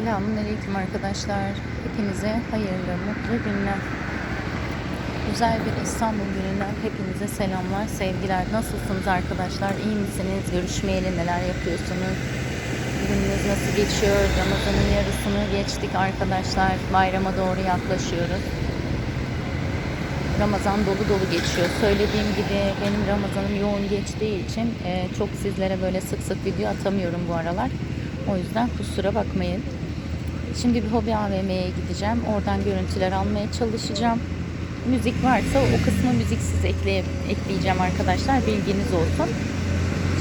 Selamünaleyküm arkadaşlar. Hepinize hayırlı, mutlu günler. Güzel bir İstanbul gününden hepinize selamlar, sevgiler. Nasılsınız arkadaşlar? İyi misiniz? Görüşmeyeli neler yapıyorsunuz? Gününüz nasıl geçiyor? Ramazan'ın yarısını geçtik arkadaşlar. Bayrama doğru yaklaşıyoruz. Ramazan dolu dolu geçiyor. Söylediğim gibi benim Ramazanım yoğun geçtiği için e, çok sizlere böyle sık sık video atamıyorum bu aralar. O yüzden kusura bakmayın. Şimdi bir hobi AVM'ye gideceğim. Oradan görüntüler almaya çalışacağım. Müzik varsa o kısmı müziksiz ekleye, ekleyeceğim arkadaşlar. Bilginiz olsun.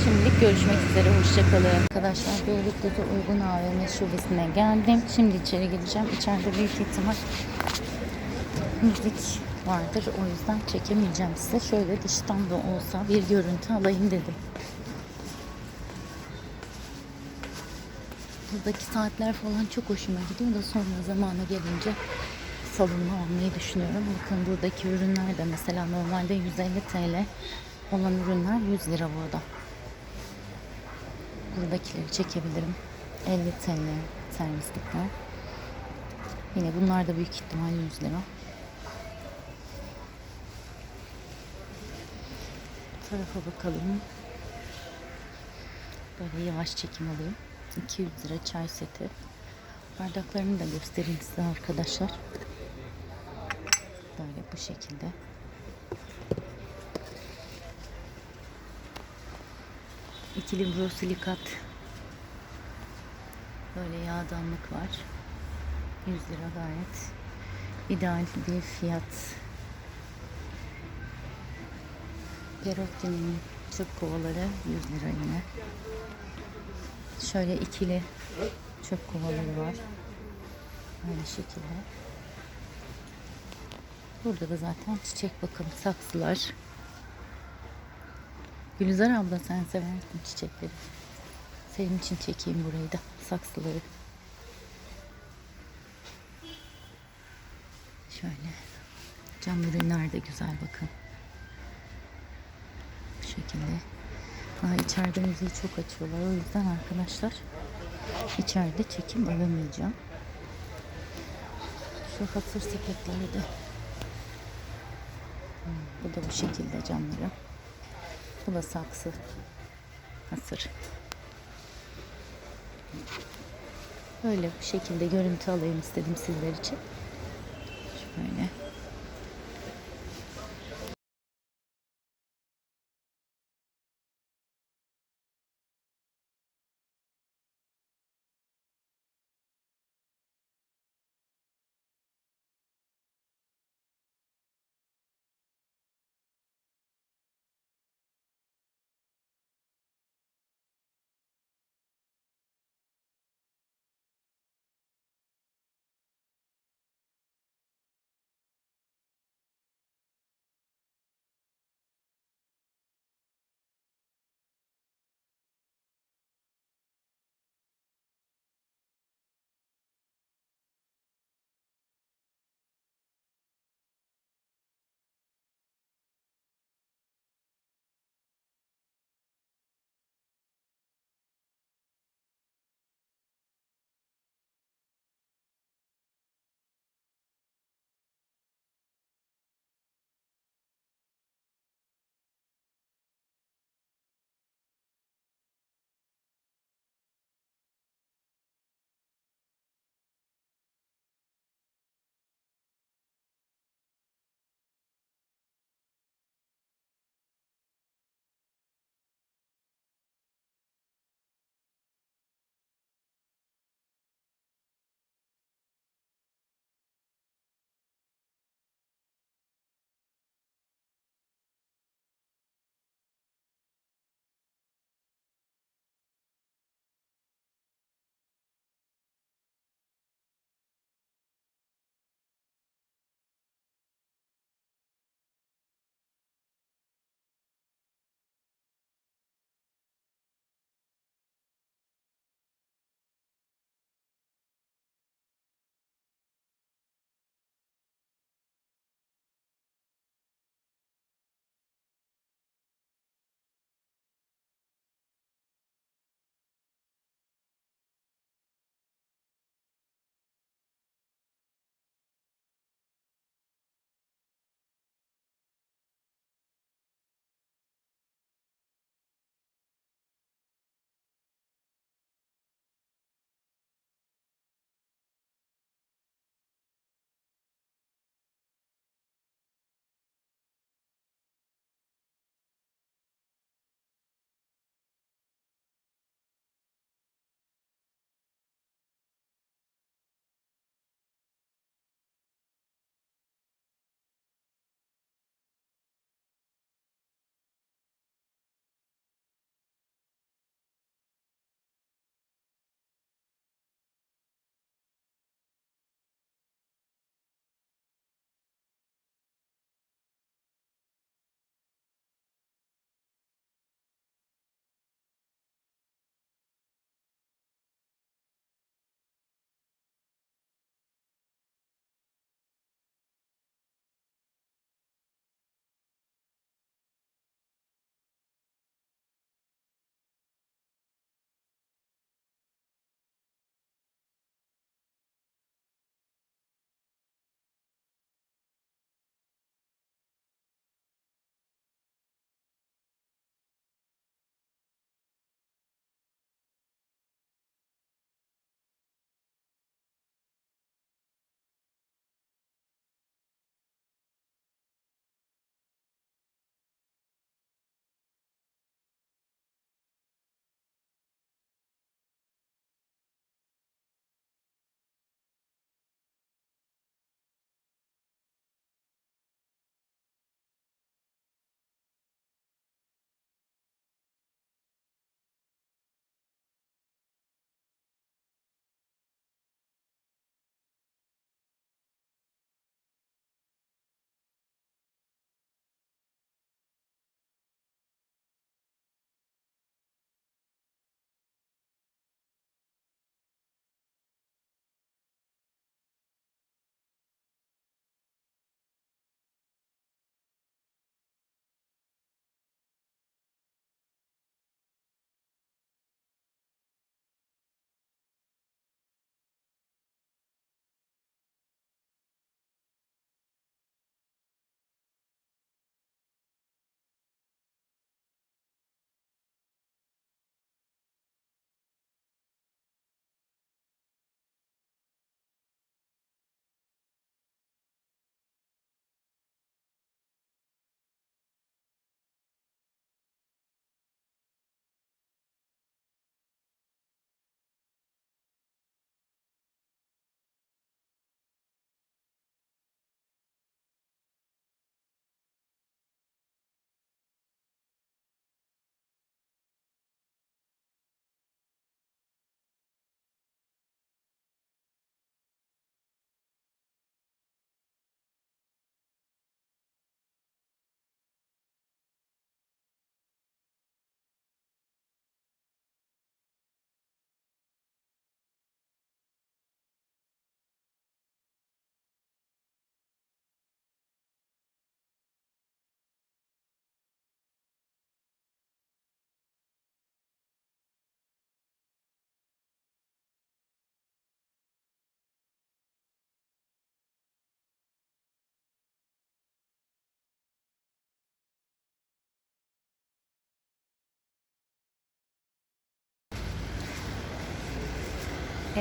Şimdilik görüşmek üzere. Hoşçakalın. Arkadaşlar Beylikdüzü Uygun AVM şubesine geldim. Şimdi içeri gireceğim. İçeride büyük ihtimal müzik vardır. O yüzden çekemeyeceğim size. Şöyle dıştan da olsa bir görüntü alayım dedim. Buradaki saatler falan çok hoşuma gidiyor da sonra zamanı gelince salonunu almayı düşünüyorum. Bakın buradaki ürünler de mesela normalde 150 TL olan ürünler 100 lira burada. Buradakileri çekebilirim. 50 TL servislikler. Yine bunlar da büyük ihtimal 100 lira. Bu tarafa bakalım. Böyle yavaş çekim alayım. 200 lira çay seti. Bardaklarını da göstereyim size arkadaşlar. Böyle bu şekilde. İkili brosilikat. Böyle yağdanlık var. 100 lira gayet ideal bir fiyat. Perotti'nin çöp kovaları 100 lira yine. Şöyle ikili çöp kovaları var. Aynı şekilde. Burada da zaten çiçek bakın saksılar. Gülizar abla sen seversin çiçekleri. Senin için çekeyim burayı da saksıları. Şöyle cam ürünler de güzel bakın. Bu şekilde. Daha içeride müziği çok açıyorlar. O yüzden arkadaşlar içeride çekim alamayacağım. Şu hatır sepetleri de Hmm, bu da bu şekilde camları. Bu da saksı. Hasır. Böyle bu şekilde görüntü alayım istedim sizler için. Şöyle.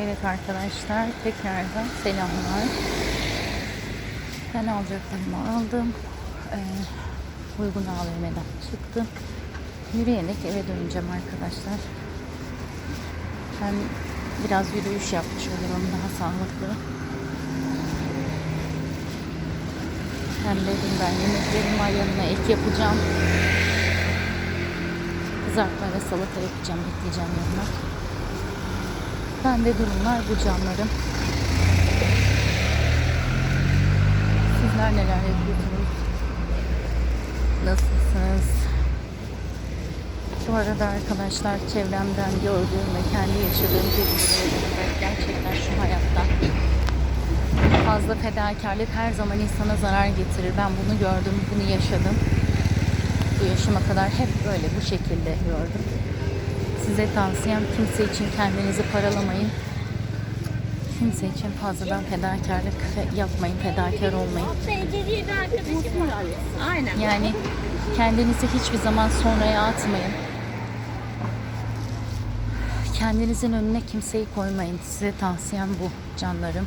Evet arkadaşlar tekrardan selamlar. Ben alacaklarımı aldım. Ee, uygun AVM'den çıktım. Yürüyerek eve döneceğim arkadaşlar. Hem biraz yürüyüş yapmış olurum daha sağlıklı. Hem dedim ben yemeklerim var yanına ek yapacağım. Kızartma ve salata yapacağım, bekleyeceğim yanına. Ben de durumlar bu canlarım. Sizler neler yapıyorsunuz? Nasılsınız? Bu arada arkadaşlar çevremden gördüğüm ve kendi yaşadığım tecrübeleri olarak gerçekten şu hayatta fazla fedakarlık her zaman insana zarar getirir. Ben bunu gördüm, bunu yaşadım. Bu yaşıma kadar hep böyle bu şekilde gördüm. Size tavsiyem kimse için kendinizi paralamayın. Kimse için fazladan fedakarlık fe- yapmayın, fedakar olmayın. Aynen. Yani kendinizi hiçbir zaman sonraya atmayın. Kendinizin önüne kimseyi koymayın. Size tavsiyem bu canlarım.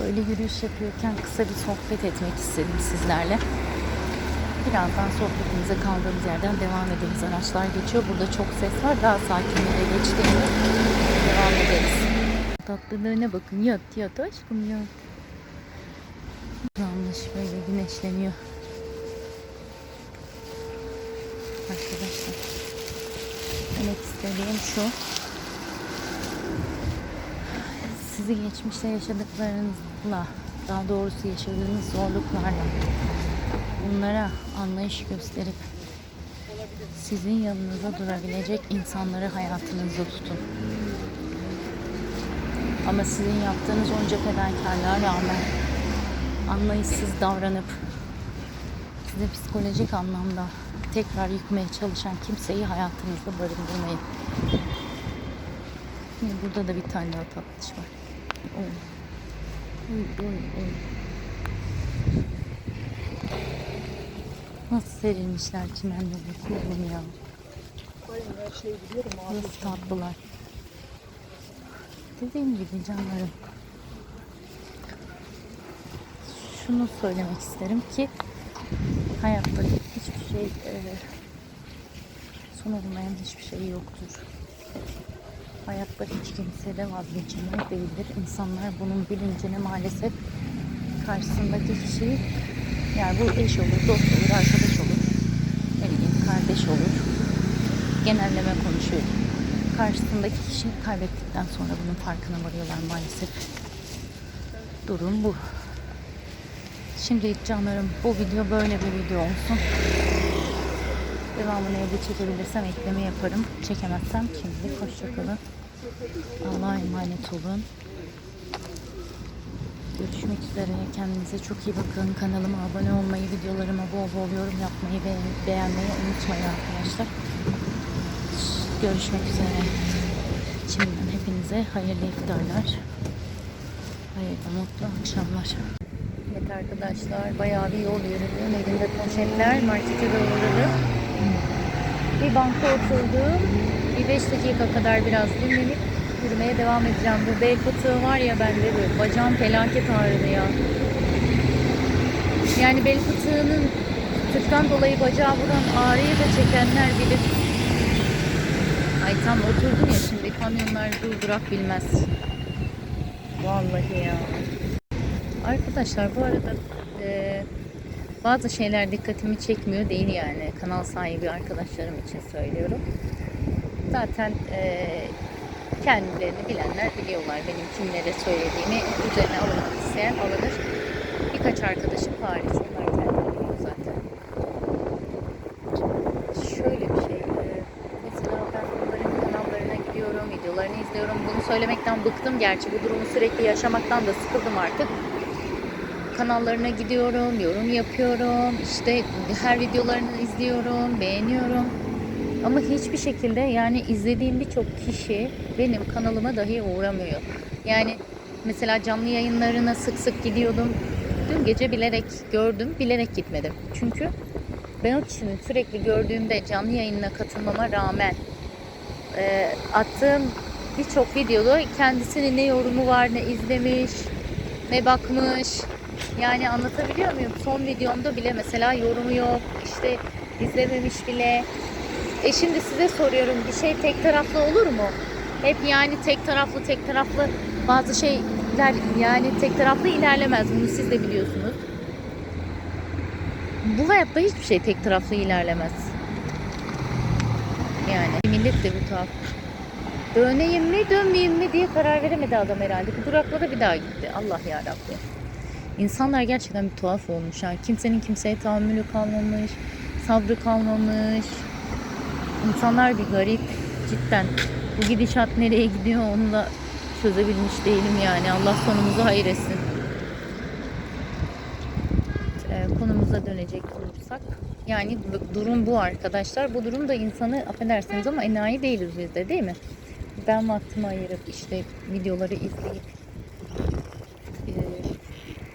Böyle yürüyüş yapıyorken kısa bir sohbet etmek istedim sizlerle. Birazdan sohbetimize kaldığımız yerden devam ederiz. Araçlar geçiyor. Burada çok ses var. Daha sakin bir yere geçtiğinde devam ederiz. Tatlılığına bakın. Yat yat aşkım yat. Yanlış böyle güneşleniyor. Arkadaşlar. Demek istediğim şu. Sizi geçmişte yaşadıklarınızla, daha doğrusu yaşadığınız zorluklarla bunlara anlayış gösterip sizin yanınıza durabilecek insanları hayatınızda tutun. Ama sizin yaptığınız onca fedakarlığa rağmen anlayışsız davranıp size psikolojik anlamda tekrar yıkmaya çalışan kimseyi hayatınızda barındırmayın. Yine burada da bir tane daha tatlış var. Oy. Oy, oy, oy. Nasıl serilmişler çimenleri kuzum ya. Nasıl tatlılar. Dediğim gibi canlarım. Şunu söylemek isterim ki hayatta hiçbir şey e, son olmayan hiçbir şey yoktur. Hayatta hiç kimse de vazgeçilmez değildir. İnsanlar bunun bilincine maalesef karşısındaki kişi yani bu eş olur, dost olur, arkadaş olur, ne bileyim kardeş olur. Genelleme konuşuyorum. Karşısındaki kişiyi kaybettikten sonra bunun farkına varıyorlar maalesef. Durum bu. Şimdi canlarım bu video böyle bir video olsun. Devamını evde çekebilirsem ekleme yaparım. Çekemezsem şimdilik hoşçakalın. Allah'a emanet olun. Görüşmek üzere. Kendinize çok iyi bakın. Kanalıma abone olmayı, videolarıma bol bol yorum yapmayı ve beğenmeyi unutmayın arkadaşlar. Görüşmek üzere. Şimdiden hepinize hayırlı iftarlar. Hayırlı mutlu akşamlar. Evet arkadaşlar bayağı bir yol yürüdüm. Elimde poşetler markete doğru. Bir banka oturdum. Bir 5 dakika kadar biraz dinlenip yürümeye devam edeceğim. Bu bel fıtığı var ya bende böyle bacağım felaket ağrıdı ya. Yani bel fıtığının fıtıktan dolayı bacağı vuran ağrıyı da çekenler bilir. Ay tam oturdum ya şimdi kamyonlar durdurak bilmez. Vallahi ya. Arkadaşlar bu arada e, bazı şeyler dikkatimi çekmiyor değil yani. Kanal sahibi arkadaşlarım için söylüyorum. Zaten e, kendilerini bilenler biliyorlar benim kimlere söylediğimi. Üzerine alınmak isteyen alınır. Birkaç arkadaşım hariç onlar kendileri zaten. Şöyle bir şey. e, Mesela ben onların kanallarına gidiyorum, videolarını izliyorum. Bunu söylemekten bıktım gerçi. Bu durumu sürekli yaşamaktan da sıkıldım artık kanallarına gidiyorum, yorum yapıyorum, işte her videolarını izliyorum, beğeniyorum. Ama hiçbir şekilde yani izlediğim birçok kişi benim kanalıma dahi uğramıyor. Yani mesela canlı yayınlarına sık sık gidiyordum. Dün gece bilerek gördüm, bilerek gitmedim. Çünkü ben o kişinin sürekli gördüğümde canlı yayınına katılmama rağmen e, attığım birçok videoda kendisinin ne yorumu var, ne izlemiş, ne bakmış. Yani anlatabiliyor muyum? Son videomda bile mesela yorumu yok, işte izlememiş bile. E şimdi size soruyorum bir şey tek taraflı olur mu? Hep yani tek taraflı tek taraflı bazı şeyler yani tek taraflı ilerlemez. Bunu siz de biliyorsunuz. Bu hayatta hiçbir şey tek taraflı ilerlemez. Yani millet de bu tuhaf. Döneyim mi dönmeyeyim mi diye karar veremedi adam herhalde. Bir durakladı bir daha gitti. Allah yarabbim. İnsanlar gerçekten bir tuhaf olmuş. Yani kimsenin kimseye tahammülü kalmamış. Sabrı kalmamış. İnsanlar bir garip. Cidden. Bu gidişat nereye gidiyor onu da çözebilmiş değilim yani. Allah sonumuzu hayır etsin. Ee, konumuza dönecek olursak. Yani durum bu arkadaşlar. Bu durum da insanı affedersiniz ama enayi değiliz biz de değil mi? Ben vaktimi ayırıp işte videoları izleyip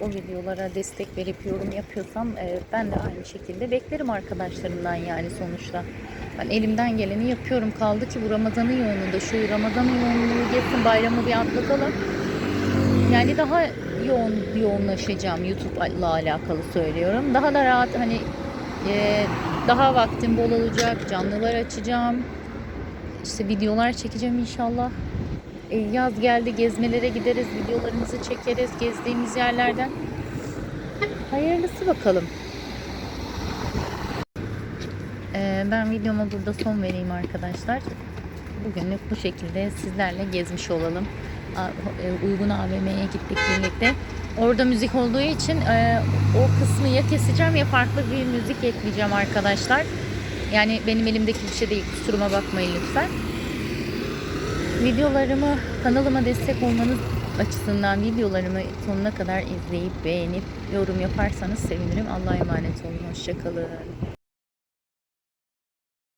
o videolara destek verip yorum yapıyorsam e, ben de aynı şekilde beklerim arkadaşlarımdan yani sonuçta. Ben elimden geleni yapıyorum. Kaldı ki bu Ramazan'ın yoğunluğunda şu Ramazan'ın yoğunluğu geçsin bayramı bir atlatalım. Yani daha yoğun yoğunlaşacağım YouTube'la alakalı söylüyorum. Daha da rahat hani e, daha vaktim bol olacak. Canlılar açacağım. İşte videolar çekeceğim inşallah. E, yaz geldi gezmelere gideriz. Videolarımızı çekeriz gezdiğimiz yerlerden. Hayırlısı bakalım. E, ben videoma burada son vereyim arkadaşlar. Bugünlük bu şekilde sizlerle gezmiş olalım. E, Uygun AVM'ye gittik birlikte. Orada müzik olduğu için e, o kısmı ya keseceğim ya farklı bir müzik ekleyeceğim arkadaşlar. Yani benim elimdeki bir şey değil. Kusuruma bakmayın lütfen. Videolarımı, kanalıma destek olmanız açısından videolarımı sonuna kadar izleyip beğenip yorum yaparsanız sevinirim. Allah'a emanet olun. Hoşçakalın.